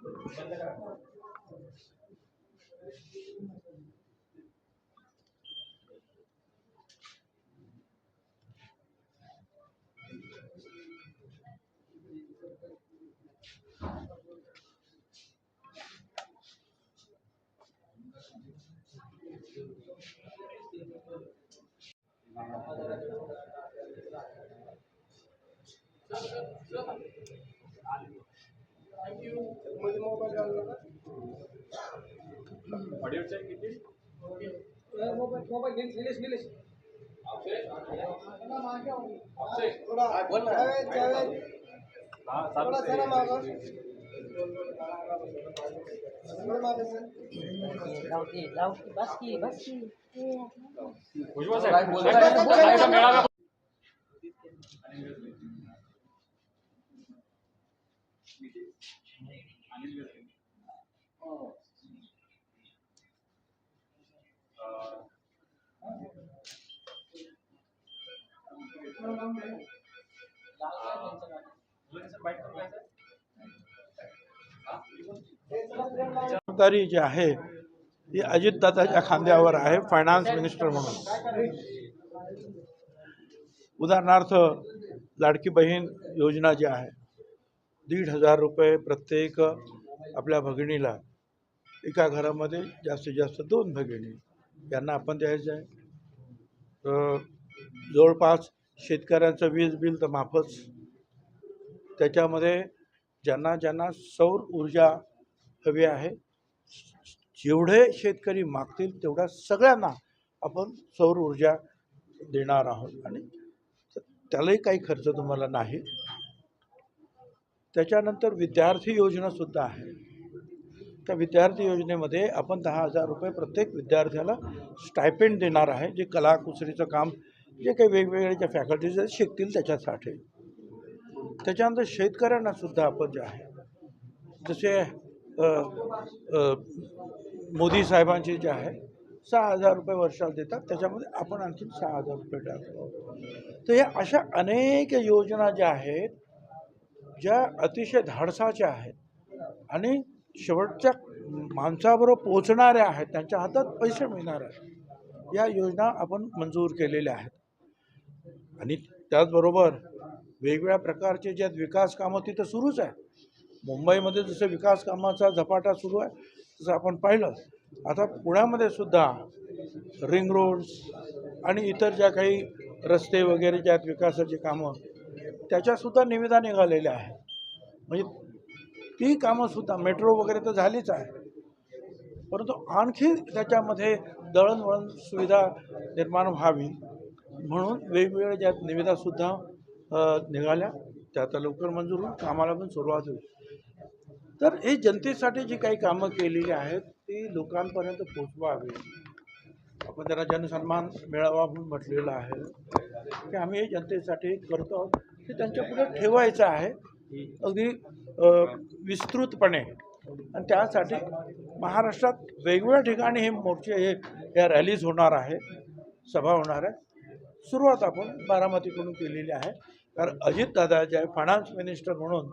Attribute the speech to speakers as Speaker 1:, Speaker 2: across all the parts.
Speaker 1: Se quedó. जाऊ दे जाऊ दे बस की बस की
Speaker 2: जबाबदारी जी आहे ती अजितदादाच्या खांद्यावर आहे फायनान्स मिनिस्टर म्हणून. उदाहरणार्थ लाडकी बहीण योजना जी आहे दीड हजार रुपये प्रत्येक आपल्या भगिनीला एका घरामध्ये जास्तीत जास्त दोन भगिनी यांना आपण द्यायचं आहे. जवळपास शेतकऱ्यांचं वीज बिल तर माफच. त्याच्यामध्ये ज्यांना ज्यांना सौर ऊर्जा हवी आहे जेवढे शेतकरी मागतील तेवढ्या सगळ्यांना आपण सौर ऊर्जा देणार आहोत. आणि त्यालाही काही खर्च तुम्हाला नाही. त्याच्यानंतर विद्यार्थी योजनासुद्धा आहे. त्या विद्यार्थी योजनेमध्ये आपण दहा हजार रुपये प्रत्येक विद्यार्थ्याला स्टायपेंड देणार आहे जे कलाकुसरीचं काम जे काही वेगवेगळे ज्या फॅकल्टीज आहेत शिकतील त्याच्यासाठी. त्याच्यानंतर शेतकऱ्यांना सुद्धा आपण जे आहे जसे मोदी साहेबांचे जे आहे सहा हजार रुपये वर्षाला देतात. त्याच्यामध्ये आपण आणखी सहा हजार रुपये टाकतो. तर या अशा अनेक योजना ज्या आहेत ज्या अतिशय धाडसाच्या आहेत आणि शेवटच्या माणसाबरोबर पोचणाऱ्या आहेत त्यांच्या हातात पैसे मिळणार आहेत. या योजना आपण मंजूर केलेल्या आहेत. आणि त्याचबरोबर वेगवेगळ्या प्रकारचे ज्यात विकास कामं तिथं सुरूच आहे. मुंबईमध्ये जसं विकास कामाचा झपाटा सुरू आहे तसं आपण पाहिलं. आता पुण्यामध्ये सुद्धा रिंग रोड्स आणि इतर ज्या काही रस्ते वगैरे ज्यात आहेत विकासाची कामं त्याच्यासुद्धा निविदा निघालेल्या आहेत. म्हणजे ती कामंसुद्धा मेट्रो वगैरे तर झालीच आहे. परंतु आणखी त्याच्यामध्ये दळणवळण सुविधा निर्माण व्हावी म्हणून वेगवेगळ्या ज्या निविदासुद्धा निघाल्या त्या आता लवकर मंजूर होऊन कामाला पण सुरुवात होईल. तर हे जनतेसाठी जी काही कामं केलेली आहेत ती लोकांपर्यंत पोचवावी आपण त्यांना जनसन्मान मिळावा म्हणून म्हटलेलं आहे. की आम्ही हे जनतेसाठी करतो आहोत. ते त्यांच्यापुढे ठेवायचं आहे. अगदी विस्तृतपणे. आणि त्यासाठी महाराष्ट्रात वेगवेगळ्या ठिकाणी हे मोर्चे हे या रॅलीज होणार आहे. सभा होणार आहे. सुरुवात आपण बारामतीकडून केलेली आहे. कारण अजितदादा जे आहे फायनान्स मिनिस्टर म्हणून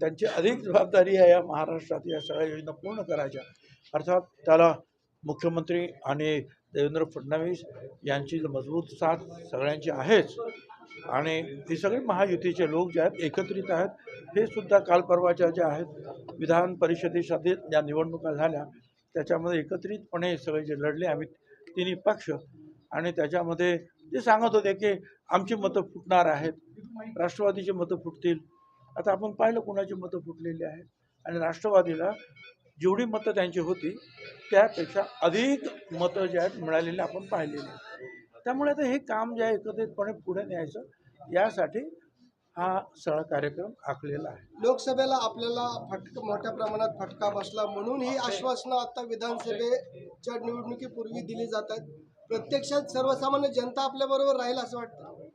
Speaker 2: त्यांची अधिक जबाबदारी आहे या महाराष्ट्रात या सगळ्या योजना पूर्ण करायच्या. अर्थात त्याला मुख्यमंत्री आणि देवेंद्र फडणवीस यांची मजबूत साथ सगळ्यांची आहेच. आणि हे सगळे महायुतीचे लोक जे आहेत एकत्रित आहेत हे सुद्धा काल परवाच्या ज्या आहेत विधान परिषदेसाठी ज्या निवडणुका झाल्या त्याच्यामध्ये एकत्रितपणे सगळे जे लढले आम्ही तिन्ही पक्ष आणि त्याच्यामध्ये ते सांगत होते की आमची मतं फुटणार आहेत राष्ट्रवादीची मतं फुटतील. आता आपण पाहिलं कोणाची मतं फुटलेली आहेत. आणि राष्ट्रवादीला जेवढी मतं त्यांची होती त्यापेक्षा अधिक मतं जे आहेत मिळालेली आपण पाहिलेली आहेत. त्यामुळे आता हे काम जे आहे एकत्रितपणे पुढे न्यायचं यासाठी हा सगळा कार्यक्रम आखलेला आहे.
Speaker 3: लोकसभेला आपल्याला फटक मोठ्या प्रमाणात फटका बसला म्हणून ही आश्वासनं आता विधानसभेच्या निवडणुकीपूर्वी दिली जात आहेत. प्रत्यक्षात सर्वसामान्य जनता आपल्याबरोबर राहील असं वाटतं.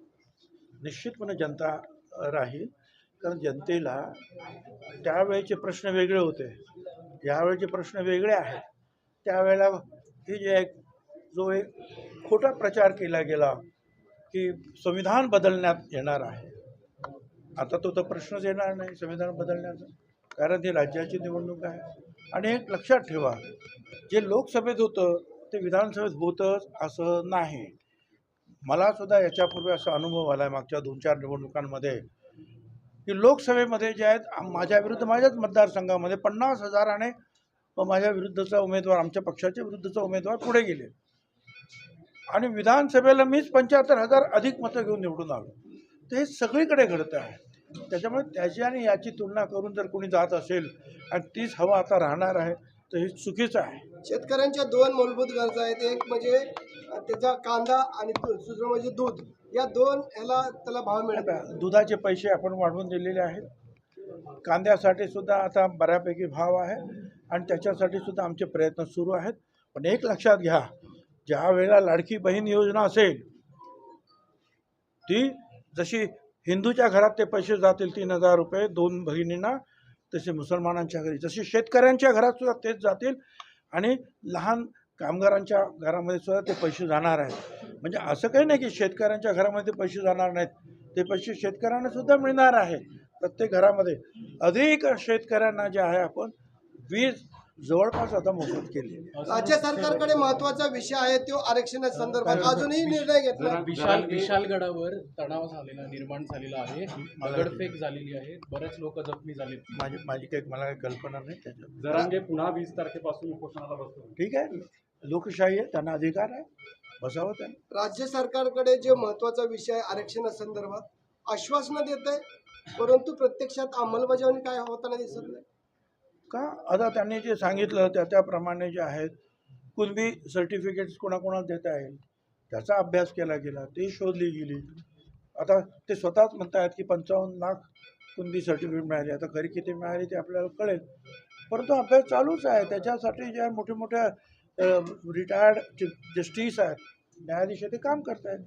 Speaker 2: निश्चितपणे जनता राहील. कारण जनतेला त्यावेळेचे प्रश्न वेगळे होते. यावेळेचे प्रश्न वेगळे आहेत. त्यावेळेला हे जे एक जो एक खोटा प्रचार केला गेला की संविधान बदलण्यात येणार आहे. आता तो तर प्रश्नच येणार नाही संविधान बदलण्याचा. कारण ती राज्याची निवडणूक आहे. आणि एक लक्षात ठेवा जे लोकसभेत होतं ते विधानसभेत होतंच असं नाही. मला सुद्धा याच्यापूर्वी असा अनुभव आला आहे मागच्या दोन चार निवडणुकांमध्ये की लोकसभेमध्ये जे आहेत माझ्या विरुद्ध माझ्याच मतदारसंघामध्ये पन्नास हजाराने व माझ्या विरुद्धचा उमेदवार आमच्या पक्षाच्या विरुद्धचा उमेदवार पुढे गेले. आणि विधानसभेला मीच पंच्याहत्तर हजार अधिक मतं घेऊन निवडून आलो. तर हे सगळीकडे घडतं आहे. त्याच्यामुळे त्याची आणि याची तुलना करून जर कोणी जात असेल आणि तीच हवा आता राहणार आहे तर हे चुकीचं आहे.
Speaker 3: शेतकऱ्यांच्या दोन मूलभूत गरजा आहेत. एक म्हणजे त्याचा कांदा आणि दु- दुसरं म्हणजे दूध. या दोन ह्याला त्याला भाव मिळत आहे.
Speaker 2: दुधाचे पैसे आपण वाढवून दिलेले आहेत. कांद्यासाठी सुद्धा आता बऱ्यापैकी भाव आहे आणि त्याच्यासाठी सुद्धा आमचे प्रयत्न सुरू आहेत. पण एक लक्षात घ्या ज्या वेळेला लाडकी बहीण योजना असेल ती जशी हिंदूच्या घरात ते पैसे जातील तीन हजार रुपये दोन बहिणींना तसे मुसलमानांच्या घरी जसे शेतकऱ्यांच्या घरात सुद्धा तेच जातील आणि लहान कामगारांच्या घरामध्ये सुद्धा ते पैसे जाणार आहेत. म्हणजे असं काही नाही की शेतकऱ्यांच्या घरामध्ये ते पैसे जाणार नाहीत. ते पैसे शेतकऱ्यांना सुद्धा मिळणार आहे. प्रत्येक घरामध्ये अधिक शेतकऱ्यांना जे आहे आपण वीज जवळपास आता मोफत आहे.
Speaker 3: राज्य सरकारकडे महत्त्वाचा विषय आहे तो आरक्षणा संदर्भात अजूनही निर्णय घेतला
Speaker 4: विशाल विशालगडावर तणाव झालेला निर्माण झालेला आहे. दगडफेक झालेली आहे. बरेच लोक जखमी झालेत.
Speaker 2: माझी माझी काही मला काही कल्पना नाही त्याच्यात.
Speaker 5: जरांगे पुन्हा वीस तारखेपासून उपोषणाला बसतो.
Speaker 2: ठीक आहे. लोकशाही आहे त्यांना अधिकार आहे. बसावं त्यांना.
Speaker 3: राज्य सरकारकडे जे महत्त्वाचा विषय आहे आरक्षणा संदर्भात आश्वासनं देत आहे परंतु प्रत्यक्षात अंमलबजावणी काय होताना दिसत नाही.
Speaker 2: का? आता त्यांनी जे सांगितलं त्या त्याप्रमाणे जे आहेत कुणबी सर्टिफिकेट्स कोणाकोणाला देता येईल? त्याचा अभ्यास केला गेला ते शोधली गेली. आता ते स्वतःच म्हणतायत की पंचावन्न लाख कुणबी सर्टिफिकेट मिळाली. आता खरी किती मिळाली ते आपल्याला कळेल. परंतु अभ्यास चालूच आहे. त्याच्यासाठी ज्या मोठ्या मोठ्या रिटायर्ड जस्टिस आहेत न्यायाधीश ते काम करत आहेत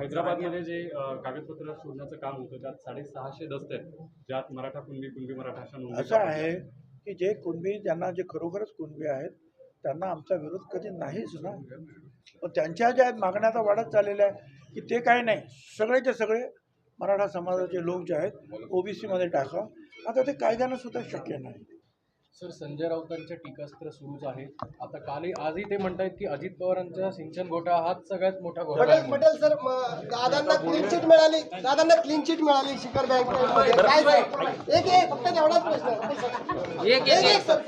Speaker 5: हैदराबादमध्ये जे कागदपत्र शोधण्याचं काम होतं त्यात साडेसहाशे दस्त आहेत. ज्यात मराठा कुणबी कुणबी मराठा
Speaker 2: असं आहे. की जे कुणबी ज्यांना जे खरोखरच कुणबी आहेत त्यांना आमचा विरोध कधी नाहीच ना. पण त्यांच्या ज्या मागण्या आता वाढत चाललेल्या आहे की ते काही नाही. सगळेचे सगळे मराठा समाजाचे लोक जे आहेत ओबीसीमध्ये टाका. आता ते कायद्यानं सुद्धा शक्य नाही.
Speaker 4: सर संजय राऊतांच्या टीकास्त्र सुरूच आहे. आता कालही आजही ते म्हणतायत की अजित पवारांचा सिंचन घोटाळा हाच सगळ्यात मोठा घोटाळा
Speaker 3: पटेल
Speaker 4: आहे.
Speaker 3: पटेल सर म- दादांना क्लीन चिट मिळाली. दादांना क्लीन चिट मिळाली शिखर बँक काय एक एक फक्त तेवढाच प्रश्न
Speaker 1: एक एक
Speaker 3: एक एक सर.